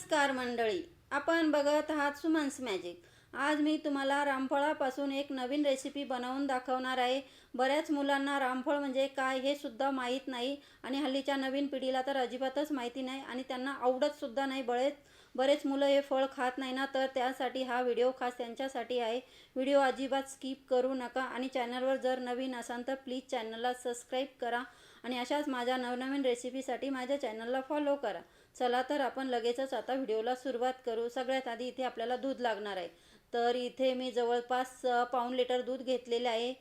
नमस्कार मंडळी. आपण बघत आहात सुमन्स मॅजिक. आज मी तुम्हाला रामफळापासून एक नवीन रेसिपी बनवून दाखवणार आहे. बऱ्याच मुलांना रामफळ म्हणजे काय हे सुद्धा माहीत नाही आणि हल्लीच्या नवीन पिढीला तर अजिबातच माहिती नाही आणि त्यांना आवडतसुद्धा नाही बरेच बरेच मुलं हे फळ खात नाही ना तर त्यासाठी हा व्हिडिओ खास त्यांच्यासाठी आहे. व्हिडिओ अजिबात स्किप करू नका आणि चॅनलवर जर नवीन असाल तर प्लीज चॅनलला सबस्क्राईब करा. आणि अशाच माझ्या नवनवीन रेसिपीसाठी माझ्या चॅनलला फॉलो करा. चला तर आपण लगेचच आता व्हिडिओला सुरुवात करू. सगळ्यात आधी इथे आपल्याला दूध लागणार आहे. तर इथे मी जवळपास पाऊण लिटर दूध घेतलेले आहे.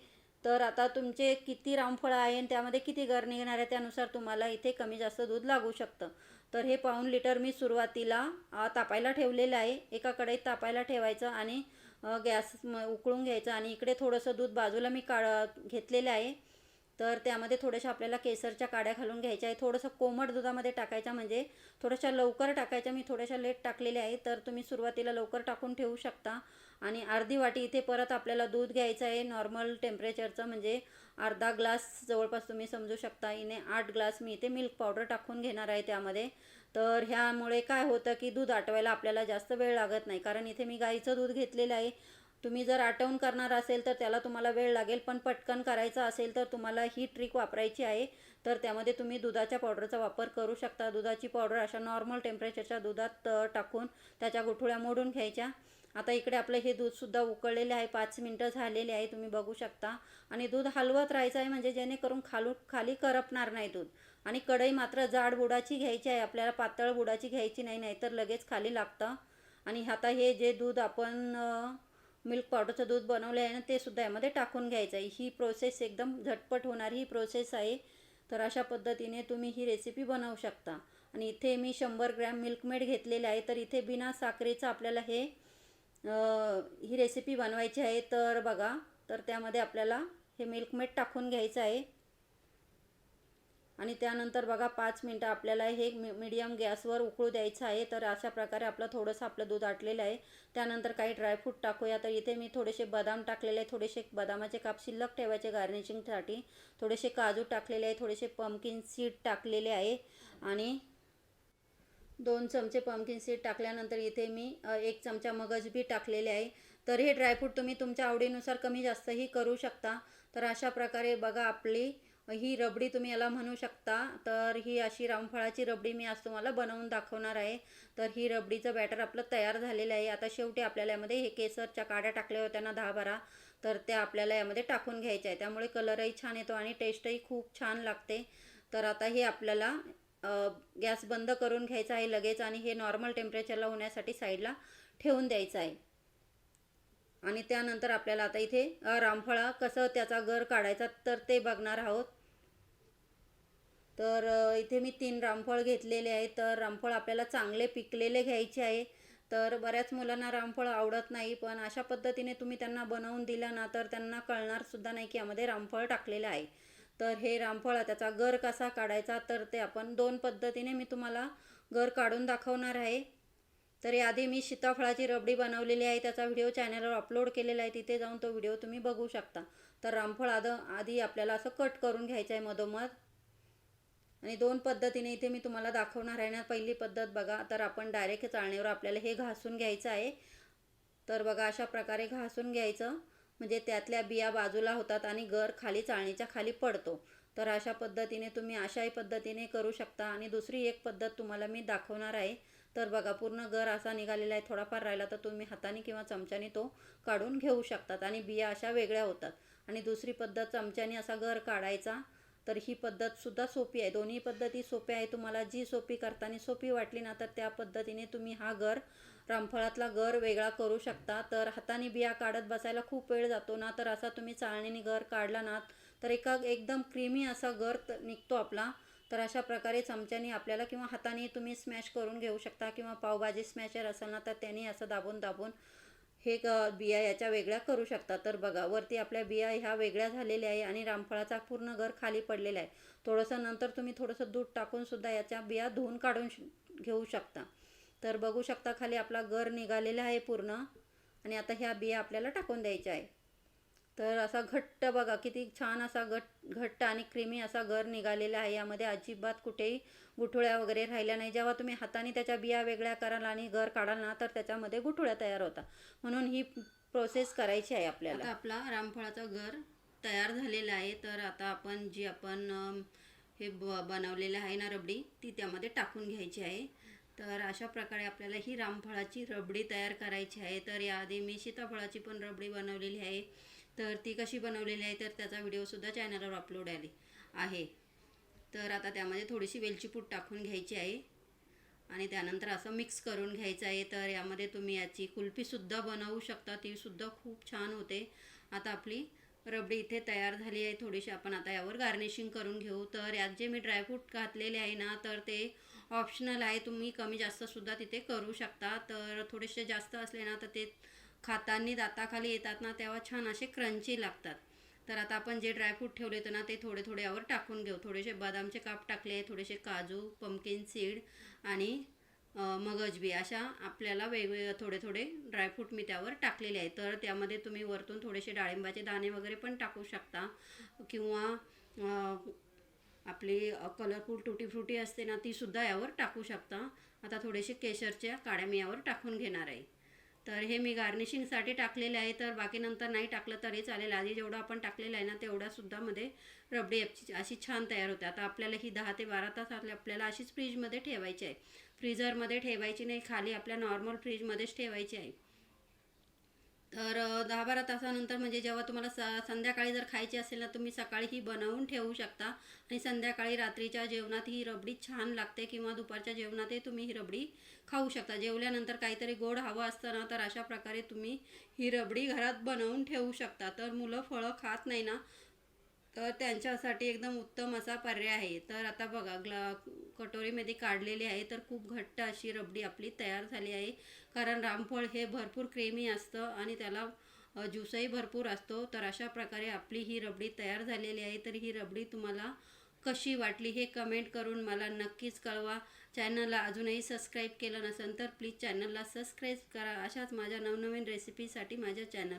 तर आता तुमचे किती रामफळं आहे आणि त्यामध्ये किती गर निघणार आहे त्यानुसार तुम्हाला इथे कमी जास्त दूध लागू शकतं. तर हे पाऊण लिटर मी सुरुवातीला तापायला ठेवलेलं आहे. एका कढईत तापायला ठेवायचं आणि गॅस उकळून घ्यायचं आणि इकडे थोडंसं दूध बाजूला मी काढ घेतलेलं आहे. तर त्यामध्ये थोड्याशा आपल्याला केसरच्या काड्या घालून घ्यायच्या आहे थोडंसं कोमट दुधामध्ये टाकायच्या म्हणजे थोड्याशा लवकर टाकायच्या. मी थोड्याशा लेट टाकलेल्या आहे तर तुम्ही सुरुवातीला लवकर टाकून ठेवू शकता. आणि अर्धी वाटी इथे परत आपल्याला दूध घ्यायचं आहे. नॉर्मल टेम्परेचरचं म्हणजे अर्धा ग्लास जवळपास तुम्ही समजू शकता. इने आठ ग्लास मी इथे मिल्क पावडर टाकून घेणार आहे त्यामध्ये. तर ह्यामुळे काय होतं की दूध आटवायला आपल्याला जास्त वेळ लागत नाही. कारण इथे मी गाईचं दूध घेतलेलं आहे. तुम्ही जर आटवून करणार असेल तर त्याला तुम्हाला वेळ लागेल पण पटकन करायचं असेल तर तुम्हाला ही ट्रिक वापरायची आहे. तर त्यामध्ये तुम्ही दुधाच्या पावडरचा वापर करू शकता. दुधाची पावडर अशा नॉर्मल टेम्परेचरच्या दुधात टाकून त्याच्या गुठळ्या मोडून घ्यायच्या. आता इकडे आपलं हे दूधसुद्धा उकळलेले आहे. पाच मिनटं झालेले आहे तुम्ही बघू शकता. आणि दूध हलवत राहायचं आहे म्हणजे जेणेकरून खालू खाली करपणार नाही दूध. आणि कढई मात्र जाड बुडाची घ्यायची आहे. आपल्याला पातळ बुडाची घ्यायची नाही नाहीतर लगेच खाली लागतं. आणि आता हे जे दूध आपण मिल्क पावडरचं दूध बनवलं आहे ना ते सुद्धा यामध्ये टाकून घ्यायचं आहे. ही प्रोसेस एकदम झटपट होणारी ही प्रोसेस आहे. तर अशा पद्धतीने तुम्ही ही रेसिपी बनवू शकता. आणि इथे मी शंभर ग्रॅम मिल्कमेड घेतलेलं आहे. तर इथे बिना साखरेचं आपल्याला हे ही रेसिपी बनवायची आहे. तर बघा तर त्यामध्ये आपल्याला हे मिल्कमेड टाकून घ्यायचं आहे. आणि त्यानंतर बघा पाच मिनटं आपल्याला हे मी मीडियम गॅसवर उकळू द्यायचं आहे. तर अशा प्रकारे आपलं थोडंसं आपलं दूध आटलेलं आहे. त्यानंतर काही ड्रायफ्रूट टाकूया. तर इथे मी थोडेसे बदाम टाकलेले आहे थोडेसे बदामाचे काप शिल्लक ठेवायचे गार्निशिंगसाठी थोडेसे काजू टाकलेले आहे थोडेसे पम्किन सीड टाकलेले आहे. आणि दोन चमचे पम्किन सीड टाकल्यानंतर इथे मी एक चमचा मगजबी टाकलेले आहे. तर हे ड्रायफ्रूट तुम्ही तुमच्या आवडीनुसार कमी जास्तही करू शकता. तर अशा प्रकारे बघा आपली ही रबडी तुम्ही याला म्हणू शकता. तर ही अशी रामफळाची रबडी मी आज तुम्हाला बनवून दाखवणार आहे. तर ही रबडीचं बॅटर आपलं तयार झालेलं आहे. आता शेवटी आपल्याला यामध्ये हे केसरच्या काड्या टाकल्या होत्या ना दहा बारा तर त्या आपल्याला यामध्ये टाकून घ्यायच्या आहे त्यामुळे कलरही छान येतो आणि टेस्टही खूप छान लागते. तर आता हे आपल्याला गॅस बंद करून घ्यायचा आहे लगेच आणि हे नॉर्मल टेम्परेचरला होण्यासाठी साईडला ठेवून द्यायचं आहे. आणि त्यानंतर आपल्याला आता इथे रामफळा कसं त्याचा गर काढायचा तर ते बघणार आहोत. तर इथे मी तीन रामफळ घेतलेले आहे तर रामफळ आपल्याला चांगले पिकलेले घ्यायचे आहे. तर बऱ्याच मुलांना रामफळ आवडत नाही पण अशा पद्धतीने तुम्ही त्यांना बनवून दिलं ना तर त्यांना कळणारसुद्धा नाही की यामध्ये रामफळ टाकलेलं आहे. तर हे रामफळ त्याचा गर कसा काढायचा तर ते आपण दोन पद्धतीने मी तुम्हाला गर काढून दाखवणार आहे. तर याआधी मी सीताफळाची रबडी बनवलेली आहे. त्याचा व्हिडिओ चॅनलवर अपलोड केलेला आहे. तिथे जाऊन तो व्हिडिओ तुम्ही बघू शकता. तर रामफळ आद आधी आपल्याला असं कट करून घ्यायचं आहे मधोमध. आणि दोन पद्धतीने इथे मी तुम्हाला दाखवणार आहे ना. पहिली पद्धत बघा तर आपण डायरेक्ट चाळणीवर आपल्याला हे घासून घ्यायचं आहे. तर बघा अशा प्रकारे घासून घ्यायचं. म्हणजे त्यातल्या बिया बाजूला होतात आणि गर खाली चाळणीच्या खाली पडतो. तर अशा पद्धतीने तुम्ही अशाही पद्धतीने करू शकता. आणि दुसरी एक पद्धत तुम्हाला मी दाखवणार आहे. तर बघा पूर्ण गर असा निघालेला आहे. थोडाफार राहिला तर तुम्ही हाताने किंवा चमच्याने तो काढून घेऊ शकतात. आणि बिया अशा वेगळ्या होतात. आणि दुसरी पद्धत चमच्याने असा गर काढायचा. तर ही पद्धतसुद्धा सोपी आहे. दोन्ही पद्धती सोप्या आहे. तुम्हाला जी सोपी करताना सोपी वाटली ना तर त्या पद्धतीने तुम्ही हा गर रामफळातला गर वेगळा करू शकता. तर हाताने बिया काढत बसायला खूप वेळ जातो ना तर असा तुम्ही चाळणीने गर काढला ना तर एका एकदम क्रीमी असा गर निघतो आपला. तर अशा प्रकारे चमच्याने आपल्याला किंवा हाताने तुम्ही स्मॅश करून घेऊ शकता किंवा पावभाजी स्मॅशर असेल ना तर त्याने असं दाबून दाबून हे ग बिया याच्या वेगळ्या करू शकता तर बघा वरती आपल्या बिया ह्या वेगळ्या झालेल्या आहे आणि रामफळाचा पूर्ण घर खाली पडलेला आहे. थोडंसं नंतर तुम्ही थोडंसं दूध टाकून सुद्धा याच्या बिया धुवून काढून घेऊ शकता. तर बघू शकता खाली आपला घर निघालेला आहे पूर्ण आणि आता ह्या बिया आपल्याला टाकून द्यायच्या आहे. तर असा घट्ट बघा किती छान असा घट घट्ट आणि क्रीमी असा गर निघालेला आहे. यामध्ये अजिबात कुठेही गुठोळ्या वगैरे राहिल्या नाही. जेव्हा तुम्ही हाताने त्याच्या बिया वेगळ्या कराल आणि घर काढाल ना तर त्याच्यामध्ये गुठोळ्या तयार होतात. म्हणून ही प्रोसेस करायची आहे आपल्याला. आपला रामफळाचा घर तयार झालेला आहे. तर आता आपण जी आपण हे ब बनवलेलं आहे ना रबडी ती त्यामध्ये टाकून घ्यायची आहे. तर अशा प्रकारे आपल्याला ही रामफळाची रबडी तयार करायची आहे. तर याआधी मी सीताफळाची पण रबडी बनवलेली आहे. तर ती कशी बनवलेली आहे तर त्याचा व्हिडिओसुद्धा चॅनलवर अपलोड आले आहे. तर आता त्यामध्ये थोडीशी वेलची पूड टाकून घ्यायची आहे. आणि त्यानंतर असं मिक्स करून घ्यायचं आहे. तर यामध्ये तुम्ही याची कुल्फीसुद्धा बनवू शकता. तीसुद्धा खूप छान होते. आता आपली रबडी इथे तयार झाली आहे. थोडीशी आपण आता यावर गार्निशिंग करून घेऊ. तर यात जे मी ड्रायफ्रूट घातलेले आहे ना तर ते ऑप्शनल आहे. तुम्ही कमी जास्तसुद्धा तिथे करू शकता. तर थोडेसे जास्त असले ना तर ते खातांनी दाताखाली येतात ना तेव्हा छान असे क्रंची लागतात. तर आता आपण जे ड्रायफ्रूट ठेवले होते ना ते थोडे थोडे यावर टाकून घेऊ. थोडेसे बदामचे काप टाकले थोडेसे काजू पंपकिन सीड आणि मगजबी अशा आपल्याला वेगवेगळे थोडे थोडे ड्रायफ्रूट मी त्यावर टाकलेले आहे तर त्यामध्ये तुम्ही वरतून थोडेसे डाळिंबाचे दाणे वगैरे पण टाकू शकता. किंवा आपली कलरफुल टुटी फ्रुटी असते ना तीसुद्धा यावर टाकू शकता. आता थोडेसे केशरच्या काड्या मी यावर टाकून घेणार आहे. तर हे मी गार्निशिंगसाठी टाकलेले आहे. तर बाकी नंतर नाही टाकलं तरी चालेल. आधी जेवढं आपण टाकलेलं आहे ना तेवढ्यासुद्धा मध्ये रबडी अशी अशी छान तयार होते. आता आपल्याला ही दहा ते बारा तास आपल्या- आपल्याला अशीच फ्रीजमध्ये ठेवायची आहे. फ्रीजरमध्ये ठेवायची नाही. खाली आपल्या नॉर्मल फ्रीजमध्येच ठेवायची आहे. तर दहा बारा तासानंतर म्हणजे जेव्हा तुम्हाला स संध्याकाळी जर खायची असेल ना तुम्ही सकाळी ही बनवून ठेवू शकता. आणि संध्याकाळी रात्रीच्या जेवणात ही रबडी छान लागते किंवा दुपारच्या जेवणातही तुम्ही ही रबडी खाऊ शकता. जेवल्यानंतर काहीतरी गोड हवं असतं ना तर अशा प्रकारे तुम्ही ही रबडी घरात बनवून ठेवू शकता. तर मुलं फळं खात नाही ना तर त्यांच्यासाठी एकदम उत्तम असा पर्याय आहे. तर आता बघा ग्ला कटोरीमध्ये काढलेली आहे तर खूप घट्ट अशी रबडी आपली तयार झाली आहे. कारण रामफळ हे भरपूर क्रेमी असतं आणि त्याला ज्यूसही भरपूर असतो. तर अशा प्रकारे आपली ही रबडी तयार झालेली आहे. तर ही रबडी तुम्हाला कशी वाटली हे कमेंट करून मला नक्कीच कळवा. चॅनलला अजूनही सबस्क्राईब केलं नसेल तर प्लीज चॅनलला सबस्क्राईब करा. अशाच माझ्या नवनवीन रेसिपीसाठी माझ्या चॅनल